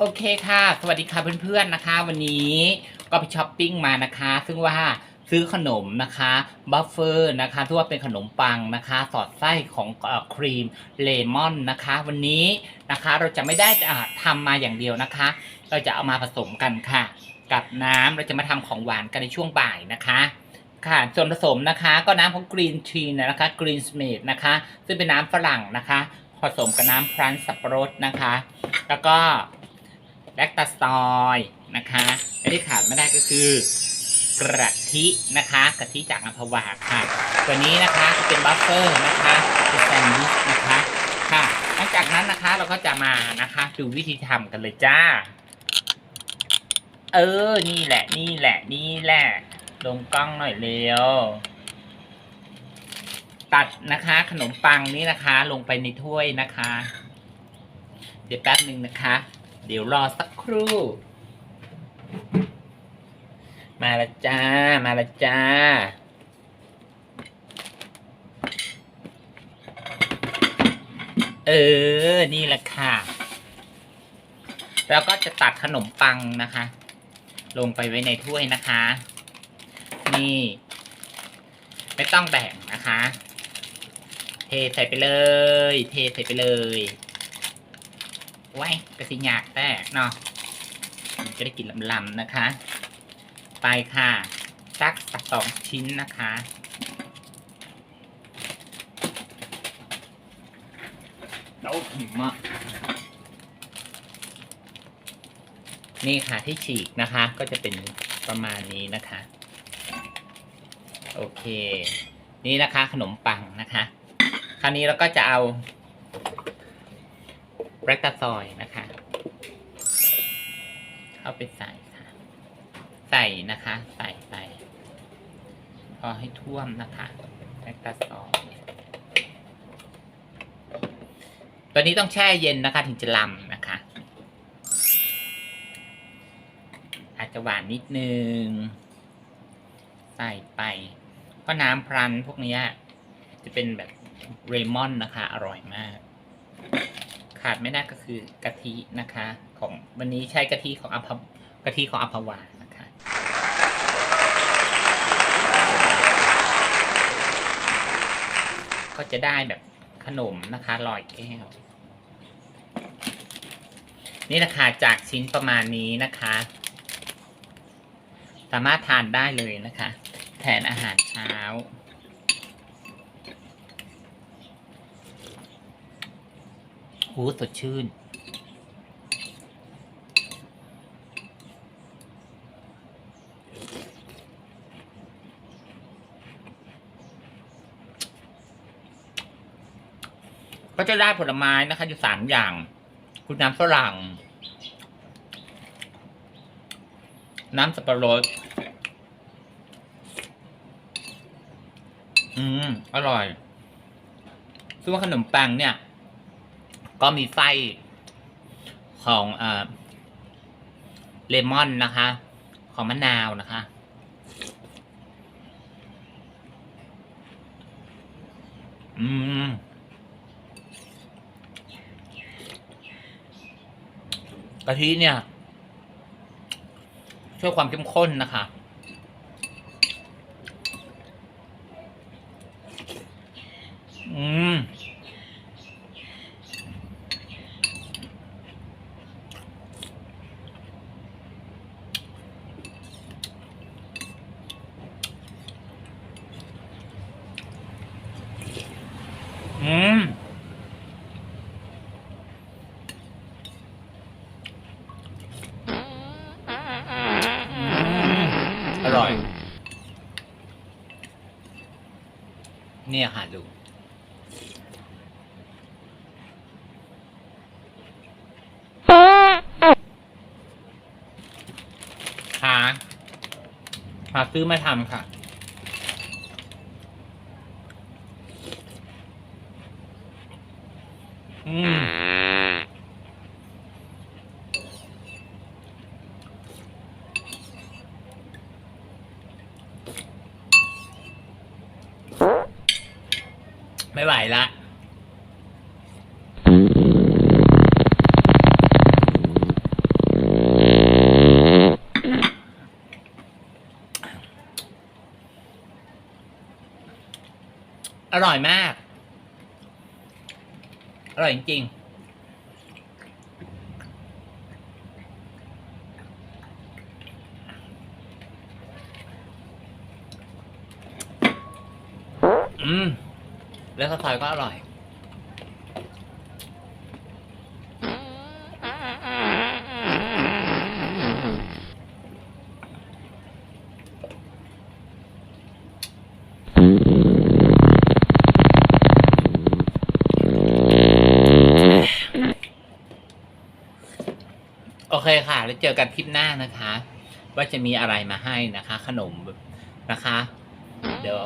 โอเคค่ะ สวัสดีค่ะเพื่อนๆนะคะ วันนี้ก็ไปช้อปปิ้งมานะคะ ซึ่งว่าซื้อขนมนะคะบัฟเฟอร์นะคะที่ว่าเป็นขนมปังนะคะ สอดไส้ของอครีมเลมอนนะคะ วันนี้นะคะเราจะไม่ได้อ่าทำมาอย่างเดียวนะคะ เราจะเอามาผสมกันค่ะ กับน้ำเราจะมาทำของหวานกันในช่วงบ่ายนะคะค่ะส่วนผสมนะคะก็น้ำของกรีนทีนะคะกรีนสเมดนะคะ ซึ่งเป็นน้ำฝรั่งนะคะ ผสมกับน้ำพรันสับปะรดนะคะ แล้วก็ แลคตาซอยนะคะและที่ขาดไม่ได้ก็คือกระทินะคะกะทิจากอัมพวาค่ะ ตัวนี้นะคะจะเป็นบัฟเฟอร์นะคะเป็นแซนด์วิชนะคะค่ะหลังจากนั้นนะคะเราก็จะมานะคะดูวิธีทำกันเลยจ้า เออ นี่แหละ นี่แหละ นี่แหละ ลงกล้องหน่อยเร็ว ตัดนะคะ ขนมปังนี้นะคะ ลงไปในถ้วยนะคะ เดี๋ยวแป๊บหนึ่งนะคะ เดี๋ยวรอสักครู่ มาละจ้า มาละจ้า เออ นี่แหละค่ะแล้วก็จะตัดขนมปังนะคะ ลงไปไว้ในถ้วยนะคะ นี่ ไม่ต้องแบ่งนะคะ เทใส่ไปเลย เทใส่ไปเลย ไว้กระสิหยากแต่เนาะมันจะได้กลินลำๆนะคะ ไปค่ะสักสักสองชิ้นนะคะโอ้หิมะนี่ค่ะที่ฉีกนะคะ ก็จะเป็นประมาณนี้นะคะ โอเค นี่นะคะขนมปังนะคะ คราวนี้เราก็จะเอา แบล็กตาซอยนะคะ เข้าไปใส่ค่ะ ใส่นะคะ ใส่ไป พอให้ท่วมนะคะแบล็กตาซอยตัวนี้ต้องแช่เย็นนะคะ ถึงจะลำนะคะ อาจจะหวานนิดนึง ใส่ไป เพราะน้ำพรันพวกนี้จะเป็นแบบเรมอนนะคะ อร่อยมาก ขาดไม่ได้ก็คือกะทินะคะ ของวันนี้ใช้กะทิของอัมพกะทิของอัมพวานะคะก็จะได้แบบขนมนะคะลอยแก้ว นี่นะคะจากชิ้นประมาณนี้นะคะ สามารถทานได้เลยนะคะ แทนอาหารเช้า หูสดชื่น ก็จะได้ผลไม้นะคะ อยู่สามอย่าง คุณน้ำฝรั่ง น้ำสับปะรด อืม อร่อยซึ่งว่าขนมปังเนี่ย ก็มีไส้ของเอ่อเลมอนนะคะ ของมะนาวนะคะ อืม กะทิเนี่ย ช่วยความเข้มข้นนะคะ อืม อืม อร่อย เนี่ยค่ะดูหาหาซื้อมาทำค่ะ ไม่ไหวละอร่อยมาก อร่อยจริงอื。ม แล้วข้าวซอยก็อร่อย โอเคค่ะ แล้วเจอกันคลิปหน้านะคะ ว่าจะมีอะไรมาให้นะคะ ขนมนะคะ เดี๋ยว